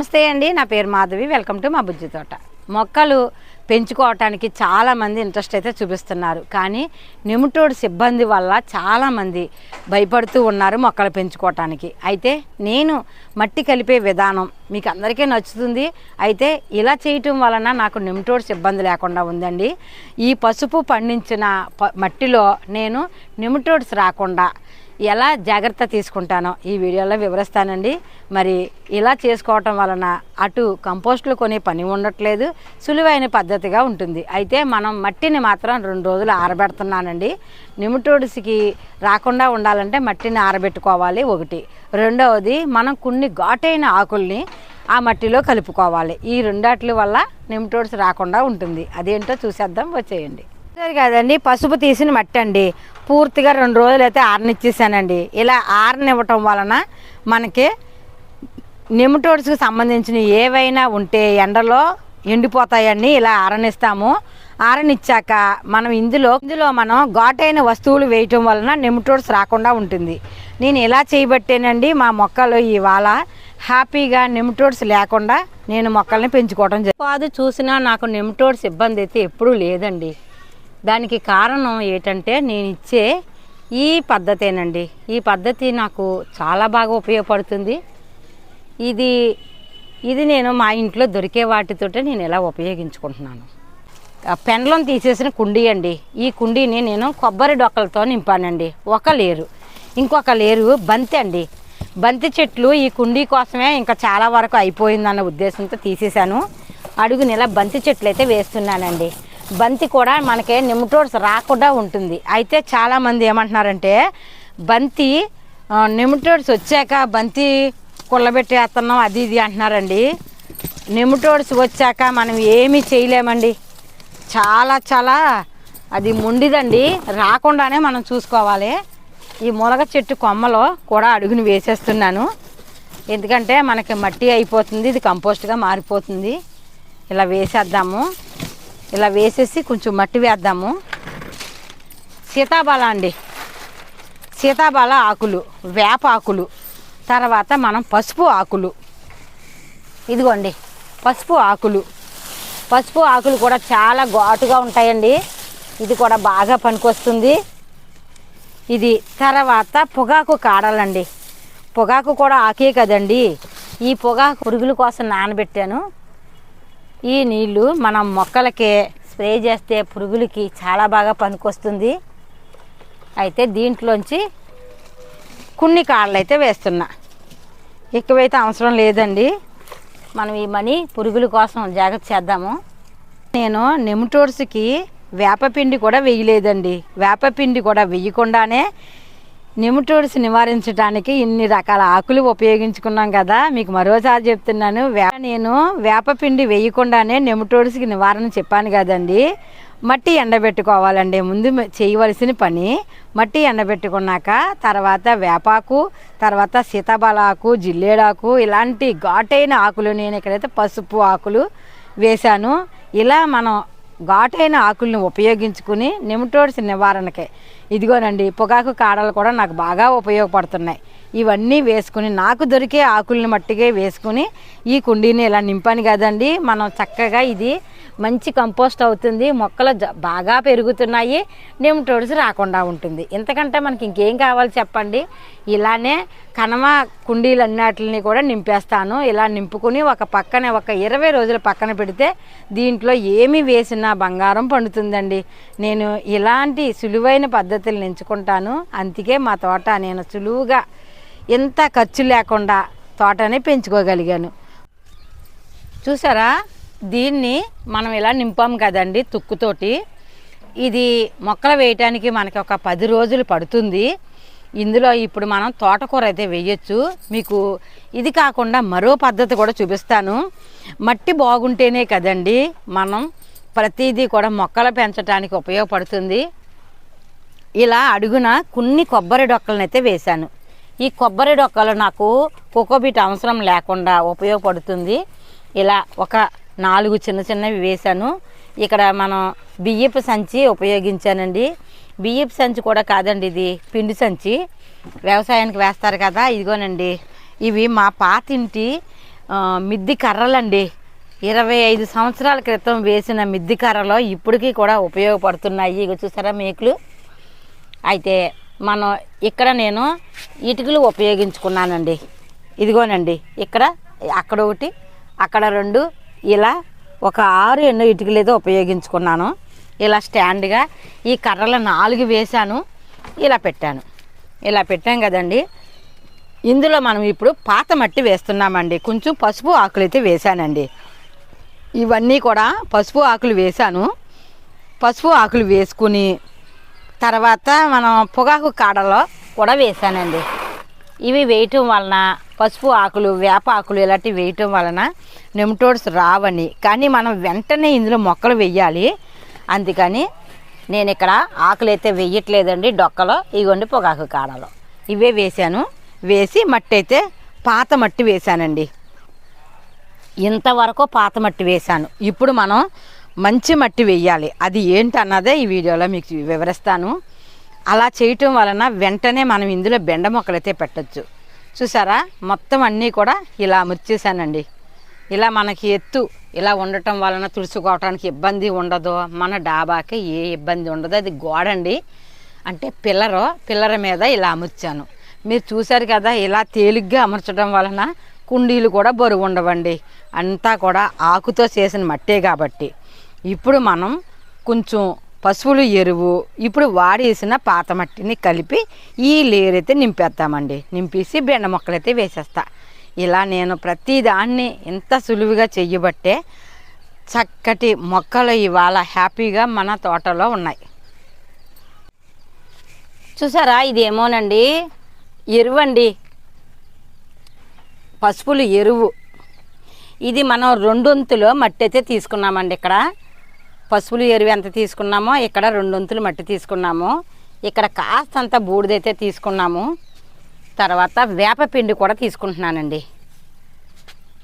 నమస్తే అండి నా పేరు మాధవి. వెల్కమ్ టు మా బుజ్జి తోట. మొక్కలు పెంచుకోవటానికి చాలామంది ఇంట్రెస్ట్ అయితే చూపిస్తున్నారు. కానీ నిమిటోడ్ సిబ్బంది వల్ల చాలామంది భయపడుతూ ఉన్నారు మొక్కలు పెంచుకోవటానికి. అయితే నేను మట్టి కలిపే విధానం మీకు అందరికీ నచ్చుతుంది. అయితే ఇలా చేయటం వలన నాకు నిమిటోడ్ సిబ్బంది లేకుండా ఉందండి. ఈ పసుపు పండించిన ప మట్టిలో నేను నిమిటోడ్స్ రాకుండా ఎలా జాగ్రత్త తీసుకుంటానో ఈ వీడియోలో వివరిస్తానండి. మరి ఇలా చేసుకోవటం వలన అటు కంపోస్టులు కొనే పని ఉండట్లేదు సులువైన పద్ధతిగా ఉంటుంది. అయితే మనం మట్టిని మాత్రం రెండు రోజులు ఆరబెడుతున్నానండి. నిమిటోడ్స్కి రాకుండా ఉండాలంటే మట్టిని ఆరబెట్టుకోవాలి ఒకటి. రెండవది మనం కొన్ని ఘాటైన ఆకుల్ని ఆ మట్టిలో కలుపుకోవాలి. ఈ రెండాట్ల వల్ల నిమిటోడ్స్ రాకుండా ఉంటుంది. అదేంటో చూసేద్దాం వచ్చేయండి. కదండి పసుపు తీసిన మట్టి అండి పూర్తిగా రెండు రోజులు అయితే ఆరనిచ్చేసానండి. ఇలా ఆరనివ్వటం వలన మనకి నిమిటోడ్స్కి సంబంధించిన ఏవైనా ఉంటే ఎండలో ఎండిపోతాయండి ఇలా ఆరనిస్తాము. ఆరనిచ్చాక మనం ఇందులో ఇందులో మనం ఘాటైన వస్తువులు వేయటం వలన నిమిటోడ్స్ రాకుండా ఉంటుంది. నేను ఇలా చేయబట్టేనండి మా మొక్కలు ఇవాళ హ్యాపీగా నిమిటోడ్స్ లేకుండా నేను మొక్కల్ని పెంచుకోవడం జరిగింది కాదు చూసినా నాకు నిమిటోడ్స్ ఇబ్బంది అయితే ఎప్పుడూ లేదండి. దానికి కారణం ఏంటంటే నేను ఇచ్చే ఈ పద్ధతేనండి. ఈ పద్ధతి నాకు చాలా బాగా ఉపయోగపడుతుంది. ఇది ఇది నేను మా ఇంట్లో దొరికే వాటితోటే నేను ఇలా ఉపయోగించుకుంటున్నాను. పెన్లను తీసేసిన కుండీ అండి. ఈ కుండీని నేను కొబ్బరి డొక్కలతో నింపానండి. ఒక లేరు. ఇంకొక లేరు బంతి అండి. బంతి చెట్లు ఈ కుండీ కోసమే ఇంకా చాలా వరకు అయిపోయిందన్న ఉద్దేశంతో తీసేశాను. అడుగు నెల బంతి చెట్లు అయితే వేస్తున్నానండి. బంతి కూడా మనకి నిమిటోడ్స్ రాకుండా ఉంటుంది. అయితే చాలామంది ఏమంటున్నారంటే బంతి ఆ, నిమిటోడ్స్ వచ్చాక బంతి కుళ్ళబెట్టేస్తున్నాం అది ఇది అంటున్నారండి. నిమిటోడ్స్ వచ్చాక మనం ఏమీ చేయలేమండి. చాలా చాలా అది మొండిదండి. రాకుండానే మనం చూసుకోవాలి. ఈ మునగ చెట్టు కొమ్మలో కూడా అడుగుని వేసేస్తున్నాను. ఎందుకంటే మనకి మట్టి అయిపోతుంది ఇది కంపోస్ట్గా మారిపోతుంది. ఇలా వేసేద్దాము. ఇలా వేసేసి కొంచెం మట్టి వేద్దాము. సీతాబాల అండి. సీతాబాల ఆకులు వేప ఆకులు. తర్వాత మనం పసుపు ఆకులు. ఇదిగోండి పసుపు ఆకులు. పసుపు ఆకులు కూడా చాలా ఘాటుగా ఉంటాయండి. ఇది కూడా బాగా పనికొస్తుంది. ఇది తర్వాత పొగాకు కాడాలండి. పొగాకు కూడా ఆకే కదండి. ఈ పొగాకు పురుగుల కోసం నానబెట్టాను. ఈ నీళ్ళు మనం మొక్కలకి స్ప్రే చేస్తే పురుగులకి చాలా బాగా పనికొస్తుంది. అయితే దీంట్లోంచి కొన్ని కాళ్ళు అయితే వేస్తున్నా. ఎక్కువైతే అవసరం లేదండి. మనం ఈ మనీ పురుగుల కోసం జాగ్రత్త చేద్దాము. నేను నెమటోడ్స్కి వేపపిండి కూడా వేయలేదండి. వేపపిండి కూడా వేయకుండానే నిమిటోడ్స్ నివారించడానికి ఇన్ని రకాల ఆకులు ఉపయోగించుకున్నాం కదా. మీకు మరోసారి చెప్తున్నాను వేప నేను వేపపిండి వేయకుండానే నెమటోడ్స్కి నివారణ చెప్పాను కదండి. మట్టి ఎండబెట్టుకోవాలండి. ముందు చేయవలసిన పని మట్టి ఎండబెట్టుకున్నాక తర్వాత వేపాకు తర్వాత సీతాఫలాకు జిల్లేడాకు ఇలాంటి ఘాటైన ఆకులు నేను ఇక్కడైతే పసుపు ఆకులు వేశాను. ఇలా మనం ఘాటైన ఆకుల్ని ఉపయోగించుకుని నిమిటోడ్స్ నివారణకే. ఇదిగోనండి పొగాకు కాడలు కూడా నాకు బాగా ఉపయోగపడుతున్నాయి. ఇవన్నీ వేసుకుని నాకు దొరికే ఆకుల్ని మట్టిగా వేసుకుని ఈ కుండీని ఇలా నింపాను కదండి. మనం చక్కగా ఇది మంచి కంపోస్ట్ అవుతుంది. మొక్కలు బాగా పెరుగుతున్నాయి. నిమిటోడ్స్ రాకుండా ఉంటుంది. ఇంతకంటే మనకి ఇంకేం కావాలి చెప్పండి? ఇలానే కనమ కుండీలు అన్నిటిని కూడా నింపేస్తాను. ఇలా నింపుకుని ఒక పక్కనే ఒక ఇరవై రోజుల పక్కన పెడితే దీంట్లో ఏమి వేసినా బంగారం పండుతుందండి. నేను ఇలాంటి సులువైన పద్ధతులను ఎంచుకుంటాను. అందుకే మా తోట నేను సులువుగా ఎంత ఖర్చు లేకుండా తోటని పెంచుకోగలిగాను. చూసారా? దీన్ని మనం ఇలా నింపాం కదండి తుక్కుతోటి. ఇది మొక్కలు వేయటానికి మనకి ఒక పది రోజులు పడుతుంది. ఇందులో ఇప్పుడు మనం తోటకూర అయితే వేయచ్చు. మీకు ఇది కాకుండా మరో పద్ధతి కూడా చూపిస్తాను. మట్టి బాగుంటేనే కదండి మనం ప్రతిదీ కూడా మొక్కలు పెంచడానికి ఉపయోగపడుతుంది. ఇలా అడుగున కొన్ని కొబ్బరి డొక్కలను అయితే వేశాను. ఈ కొబ్బరి డొక్కలు నాకు కోకోబీట్ అవసరం లేకుండా ఉపయోగపడుతుంది. ఇలా ఒక నాలుగు చిన్న చిన్నవి వేశాను. ఇక్కడ మనం బియ్యపు సంచి ఉపయోగించానండి. బియ్యపు సంచి కూడా కాదండి ఇది పిండి సంచి. వ్యవసాయానికి వేస్తారు కదా ఇదిగోనండి. ఇవి మా పాతింటి మిద్ది కర్రలండి. ఇరవై ఐదు సంవత్సరాల క్రితం వేసిన మిద్ది కర్రలో ఇప్పటికీ కూడా ఉపయోగపడుతున్నాయి. ఇక చూసారా మేకులు? అయితే మనం ఇక్కడ నేను ఇటుకలు ఉపయోగించుకున్నానండి. ఇదిగోనండి ఇక్కడ అక్కడ ఒకటి అక్కడ రెండు ఇలా ఒక ఆరు ఎన్నో ఇటుకలు ఏదో ఉపయోగించుకున్నాను. ఇలా స్టాండ్గా ఈ కర్రలు నాలుగు వేశాను ఇలా పెట్టాను. ఇలా పెట్టాం కదండి. ఇందులో మనం ఇప్పుడు పాత మట్టి వేస్తున్నామండి. కొంచెం పసుపు ఆకులు అయితే వేశానండి. ఇవన్నీ కూడా పసుపు ఆకులు వేశాను. పసుపు ఆకులు వేసుకుని తర్వాత మనం పొగాకు కాడలో కూడా వేసానండి. ఇవి వేయటం వలన పసుపు ఆకులు వేప ఆకులు ఇలాంటివి వేయటం వలన నెమటోడ్స్ రావని కానీ మనం వెంటనే ఇందులో మొక్కలు వెయ్యాలి అందుకని నేను ఇక్కడ ఆకులు అయితే వెయ్యట్లేదండి డొక్కలో. ఇగోండి పొగాకు కాడలో. ఇవే వేశాను వేసి మట్టి అయితే పాత మట్టి వేశానండి ఇంతవరకు పాత మట్టి వేశాను ఇప్పుడు మనం మంచి మట్టి వేయాలి. అది ఏంటన్నదే ఈ వీడియోలో మీకు వివరిస్తాను. అలా చేయటం వలన వెంటనే మనం ఇందులో బెండ మొక్కలైతే పెట్టచ్చు. చూసారా? మొత్తం అన్నీ కూడా ఇలా ముచ్చేసానండి ఇలా మనకి ఎత్తు ఇలా ఉండటం వలన తుడుచుకోవటానికి ఇబ్బంది ఉండదు. మన డాబాకి ఏ ఇబ్బంది ఉండదు. అది గోడండి. అంటే పిల్లరు పిల్లర మీద ఇలా అమర్చాను. మీరు చూశారు కదా ఇలా తేలిగ్గా అమర్చడం వలన కుండీలు కూడా బరువు ఉండవండి. అంతా కూడా ఆకుతో చేసిన మట్టే కాబట్టి. ఇప్పుడు మనం కొంచెం పశువులు ఎరువు ఇప్పుడు వాడేసిన పాత మట్టిని కలిపి ఈ లేయర్ అయితే నింపేస్తామండి. నింపేసి బెండ మొక్కలైతే వేసేస్తా. ఇలా నేను ప్రతి దాన్ని ఇంత సులువుగా చెయ్యబట్టే చక్కటి మొక్కలు ఇవాళ హ్యాపీగా మన తోటలో ఉన్నాయి. చూసారా? ఇదేమోనండి. ఎరువండి. పసుపులు ఎరువు. ఇది మనం రెండొంతులు మట్టి అయితే తీసుకున్నామండి ఇక్కడ. పసుపులు ఎరువు ఎంత తీసుకున్నామో ఇక్కడ రెండొంతులు మట్టి తీసుకున్నాము. ఇక్కడ కాస్తంత బూడిదైతే తీసుకున్నాము. తర్వాత వేపపిండి కూడా తీసుకుంటున్నానండి.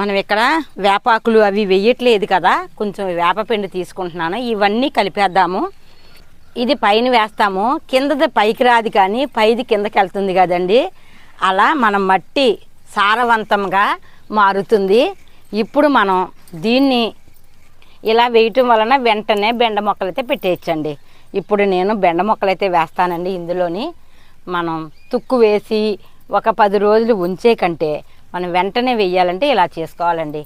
మనం ఇక్కడ వేపాకులు అవి వెయ్యట్లేదు కదా కొంచెం వేపపిండి తీసుకుంటున్నాను. ఇవన్నీ కలిపేద్దాము. ఇది పైన వేస్తాము. కిందది పైకి రాదు కానీ పైది కిందకి వెళ్తుంది కదండి. అలా మనం మట్టి సారవంతంగా మారుతుంది. ఇప్పుడు మనం దీన్ని ఇలా వేయటం వలన వెంటనే బెండ మొక్కలైతే పెట్టేయచ్చండి. ఇప్పుడు నేను బెండ మొక్కలైతే వేస్తానండి. ఇందులోని మనం తుక్కు వేసి ఒక పది రోజులు ఉంచే కంటే మనం వెంటనే వెయ్యాలంటే ఇలా చేసుకోవాలండి.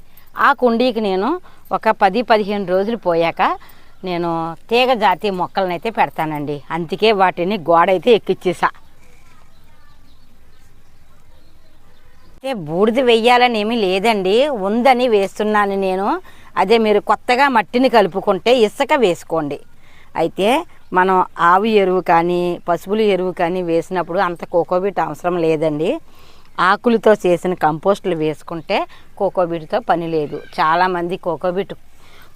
ఆ కుండీకి నేను ఒక పది పదిహేను రోజులు పోయాక నేను తీగ జాతి మొక్కలనైతే పెడతానండి. అందుకే వాటిని గోడ అయితే ఎక్కిచ్చేసా. అయితే బూడిద వెయ్యాలని ఏమీ లేదండి. ఉందని వేస్తున్నాను నేను. అదే మీరు కొత్తగా మట్టిని కలుపుకుంటే ఇసుక వేసుకోండి. అయితే మనం ఆవు ఎరువు కానీ పశువుల ఎరువు కానీ వేసినప్పుడు అంత కోకోబీట్ అవసరం లేదండి. ఆకులతో చేసిన కంపోస్టులు వేసుకుంటే కోకోబీట్తో పని లేదు. చాలామంది కోకోబీట్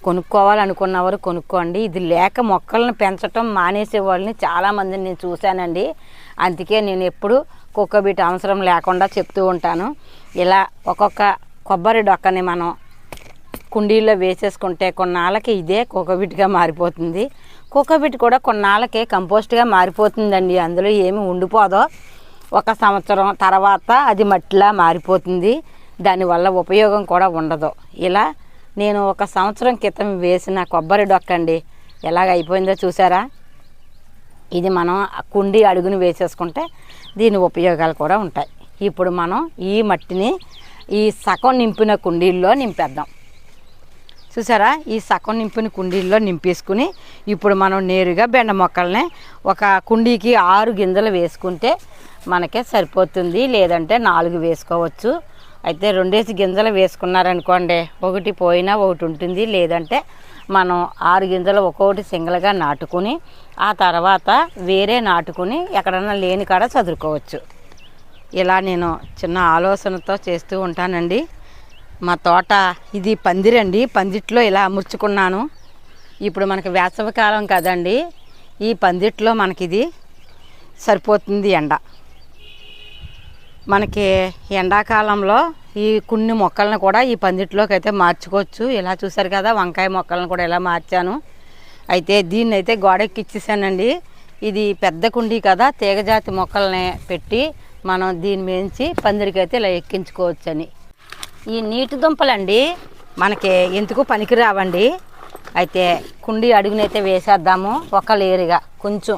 కొనుక్కోవాలనుకున్నవారు కొనుక్కోండి. ఇది లేక మొక్కలను పెంచటం మానేసే వాళ్ళని చాలామందిని నేను చూశానండి. అందుకే నేను ఎప్పుడు కోకోబీట్ అవసరం లేకుండా చెప్తూ ఉంటాను. ఇలా ఒక్కొక్క కొబ్బరి డొక్కని మనం కుండీల్లో వేసేసుకుంటే కొన్నాళ్ళకి ఇదే కోకోబిట్గా మారిపోతుంది. కుక్కబిట్ కూడా కొన్నాళ్ళకి కంపోస్ట్గా మారిపోతుందండి. అందులో ఏమి ఉండిపోదో ఒక సంవత్సరం తర్వాత అది మట్టిలా మారిపోతుంది. దానివల్ల ఉపయోగం కూడా ఉండదు. ఇలా నేను ఒక సంవత్సరం క్రితం వేసిన కొబ్బరి డొక్కండి ఎలాగ అయిపోయిందో చూసారా? ఇది మనం కుండీ అడుగుని వేసేసుకుంటే దీని ఉపయోగాలు కూడా ఉంటాయి. ఇప్పుడు మనం ఈ మట్టిని ఈ సగం నింపిన కుండీల్లో నింపేద్దాం. చూసారా? ఈ సగం నింపిన కుండీల్లో నింపేసుకుని ఇప్పుడు మనం నేరుగా బెండ మొక్కల్ని ఒక కుండీకి ఆరు గింజలు వేసుకుంటే మనకే సరిపోతుంది. లేదంటే నాలుగు వేసుకోవచ్చు. అయితే రెండేసి గింజలు వేసుకున్నారనుకోండి ఒకటి పోయినా ఒకటి ఉంటుంది లేదంటే మనం ఆరు గింజలు ఒక్కొక్కటి సింగిల్గా నాటుకుని ఆ తర్వాత వేరే నాటుకుని ఎక్కడన్నా లేని కాడ చదువుకోవచ్చు ఇలా నేను చిన్న ఆలోచనతో చేస్తూ ఉంటానండి. మా తోట ఇది పందిరండి పందిట్లో ఇలా అమర్చుకున్నాను. ఇప్పుడు మనకి వేసవికాలం కదండి. ఈ పందిట్లో మనకిది సరిపోతుంది ఎండ. మనకి ఎండాకాలంలో ఈ కొన్ని మొక్కలను కూడా ఈ పందిట్లోకి అయితే మార్చుకోవచ్చు. ఇలా చూసారు కదా వంకాయ మొక్కలను కూడా ఇలా మార్చాను. అయితే దీన్ని అయితే గోడెక్కిచ్చేసానండి ఇది పెద్ద కుండీ కదా తీగజాతి మొక్కల్ని పెట్టి మనం దీని మించి పందిరికైతే ఇలా ఎక్కించుకోవచ్చని. ఈ నీటి దుంపలండి మనకి ఎందుకు పనికిరావండి? అయితే కుండి అడుగునైతే వేసేద్దాము ఒక లేరుగా కొంచెం.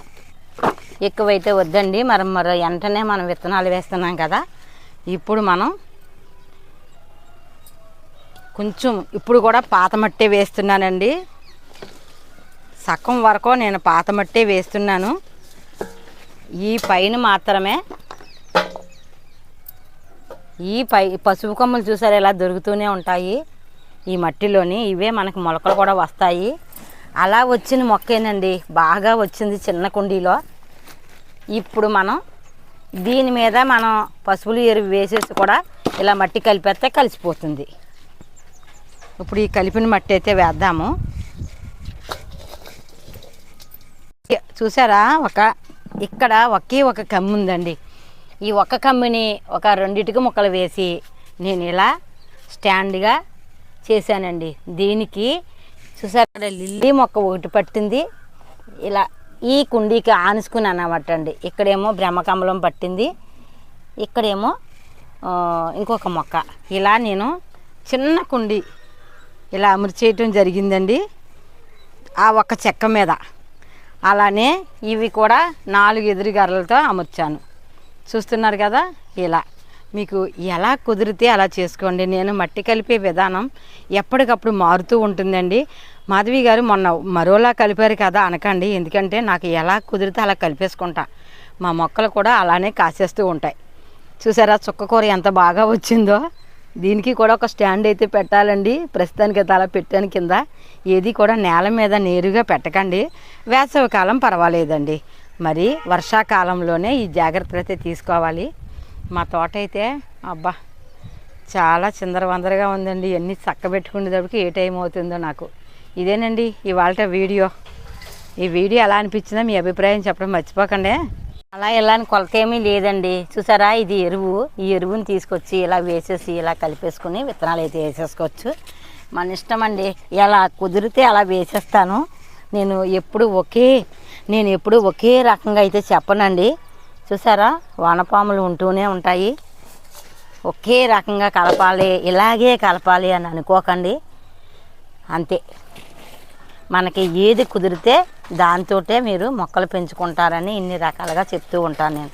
ఎక్కువైతే వద్దండి. మరి మరి వెంటనే మనం విత్తనాలు వేస్తున్నాం కదా. ఇప్పుడు మనం కొంచెం ఇప్పుడు కూడా పాత మట్టే వేస్తున్నానండి. సగం వరకు నేను పాత మట్టే వేస్తున్నాను. ఈ పైన మాత్రమే ఈ పై పసుపు కొమ్మలు చూసారు? ఇలా దొరుకుతూనే ఉంటాయి. ఈ మట్టిలోని ఇవే మనకు మొలకలు కూడా వస్తాయి. అలా వచ్చిన మొక్కేనండి. బాగా వచ్చింది చిన్న కుండీలో. ఇప్పుడు మనం దీని మీద మనం పసుపులు ఎరువు వేసేసి కూడా ఇలా మట్టి కలిపేస్తే కలిసిపోతుంది. ఇప్పుడు ఈ కలిపిన మట్టి అయితే వేద్దాము. చూసారా? ఒక ఇక్కడ ఒకే ఒక కమ్మి ఉందండి. ఈ ఒక్క కమ్మిని ఒక రెండిటికి ముక్కలు వేసి నేను ఇలా స్టాండ్గా చేశానండి. దీనికి చూసారా? లిల్లీ మొక్క ఒకటి పట్టింది. ఇలా ఈ కుండీకి ఆనుసుకుని అన్నమాట అండి ఇక్కడేమో బ్రహ్మకమలం పట్టింది. ఇక్కడేమో ఇంకొక మొక్క. ఇలా నేను చిన్న కుండి ఇలా అమర్చేయటం జరిగిందండి. ఆ ఒక్క చెక్క మీద. అలానే ఇవి కూడా నాలుగు ఎదురు గర్రలతో అమర్చాను. చూస్తున్నారు కదా? ఇలా. మీకు ఎలా కుదిరితే అలా చేసుకోండి. నేను మట్టి కలిపే విధానం ఎప్పటికప్పుడు మారుతూ ఉంటుందండి. మాధవి గారు మొన్న మరోలా కలిపారు కదా అనకండి. ఎందుకంటే నాకు ఎలా కుదిరితే అలా కలిపేసుకుంటా. మా మొక్కలు కూడా అలానే కాసేస్తూ ఉంటాయి. చూసారా చుక్కకూర ఎంత బాగా వచ్చిందో. దీనికి కూడా ఒక స్టాండ్ అయితే పెట్టాలండి. ప్రస్తుతానికి అయితే అలా పెట్టాను కింద. ఏది కూడా నేల మీద నేరుగా పెట్టకండి. వేసవికాలం పర్వాలేదండి. మరి వర్షాకాలంలోనే ఈ జాగ్రత్తలు అయితే తీసుకోవాలి. మా తోట అయితే అబ్బా చాలా చిందరవందరగా ఉందండి. ఇవన్నీ చక్క పెట్టుకునేటప్పటికి ఏ టైం అవుతుందో నాకు. ఇదేనండి ఇవాళ వీడియో. ఈ వీడియో ఎలా అనిపించిందో మీ అభిప్రాయం చెప్పడం మర్చిపోకండి. అలా ఇలా అని కొలత ఏమీ లేదండి. చూసారా ఇది ఎరువు. ఈ ఎరువుని తీసుకొచ్చి ఇలా వేసేసి ఇలా కలిపేసుకుని విత్తనాలు అయితే వేసేసుకోవచ్చు. మన ఇష్టం అండి. ఇలా కుదిరితే అలా వేసేస్తాను. నేను ఎప్పుడు ఒకే నేను ఎప్పుడు ఒకే రకంగా అయితే చెప్పనండి. చూసారా? వానపాములు ఉంటూనే ఉంటాయి. ఒకే రకంగా కలపాలి ఇలాగే కలపాలి అని అనుకోకండి. అంతే. మనకి ఏది కుదిరితే దాంతోటే మీరు మొక్కలు పెంచుకుంటారని ఇన్ని రకాలుగా చెప్తూ ఉంటాను నేను.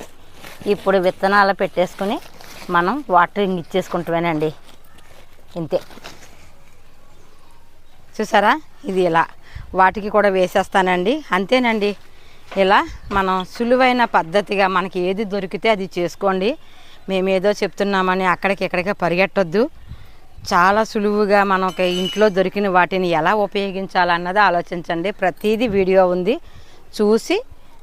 ఇప్పుడు విత్తనాలు పెట్టేసుకుని మనం వాటరింగ్ ఇచ్చేసుకుంటామేనండి. ఇంతే. చూసారా? ఇది ఇలా. వాటికి కూడా వేసేస్తానండి. అంతేనండి. ఇలా మనం సులువైన పద్ధతిగా మనకి ఏది దొరికితే అది చేసుకోండి. మేము ఏదో చెప్తున్నామని అక్కడికి ఇక్కడికి పరిగెట్టొద్దు. చాలా సులువుగా మనకి ఇంట్లో దొరికిన వాటిని ఎలా ఉపయోగించాలన్నది ఆలోచించండి. ప్రతిదీ వీడియో ఉంది. చూసి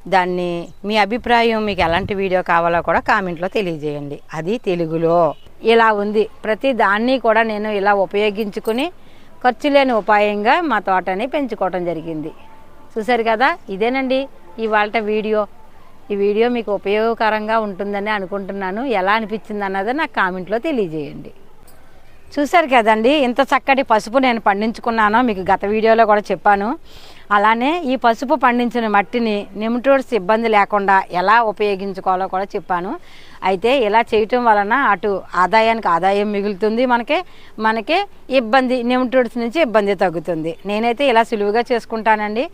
దాన్ని మీ అభిప్రాయం మీకు ఎలాంటి వీడియో కావాలో కూడా కామెంట్లో తెలియజేయండి. అది తెలుగులో. ఇలా ఉంది. ప్రతి దాన్ని కూడా నేను ఇలా ఉపయోగించుకుని ఖర్చు లేని ఉపాయంగా మా తోటని పెంచుకోవటం జరిగింది. చూసారు కదా? ఇదేనండి. ఇవాళ వీడియో. ఈ వీడియో మీకు ఉపయోగకరంగా ఉంటుందని అనుకుంటున్నాను. ఎలా అనిపించింది అన్నది నాకు కామెంట్లో తెలియజేయండి. చూశారు కదండి ఇంత చక్కటి పసుపు నేను పండించుకున్నానో మీకు గత వీడియోలో కూడా చెప్పాను. అలానే ఈ పసుపు పండించిన మట్టిని నిమిటోడ్స్ ఇబ్బంది లేకుండా ఎలా ఉపయోగించుకోవాలో కూడా చెప్పాను. అయితే ఇలా చేయటం వలన అటు ఆదాయానికి ఆదాయం మిగులుతుంది మనకి మనకి ఇబ్బంది నిమిటోడ్స్ నుంచి ఇబ్బంది తగ్గుతుంది. నేనైతే ఇలా సులువుగా చేసుకుంటానండి.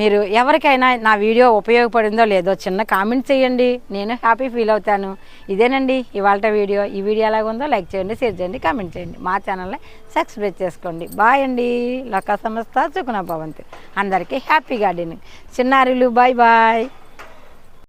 మీరు ఎవరికైనా నా వీడియో ఉపయోగపడిందో లేదో చిన్న కామెంట్ చేయండి. నేను హ్యాపీ ఫీల్ అవుతాను. ఇదేనండి ఇవాళ వీడియో. ఈ వీడియో ఎలాగుందో లైక్ చేయండి షేర్ చేయండి కామెంట్ చేయండి. మా ఛానల్ని సబ్స్క్రైబ్ చేసుకోండి. బాయ్ అండి. లొక్క సంస్థ చుకున భవంతి. అందరికీ హ్యాపీ గార్డెనింగ్ చిన్నారులు బాయ్ బాయ్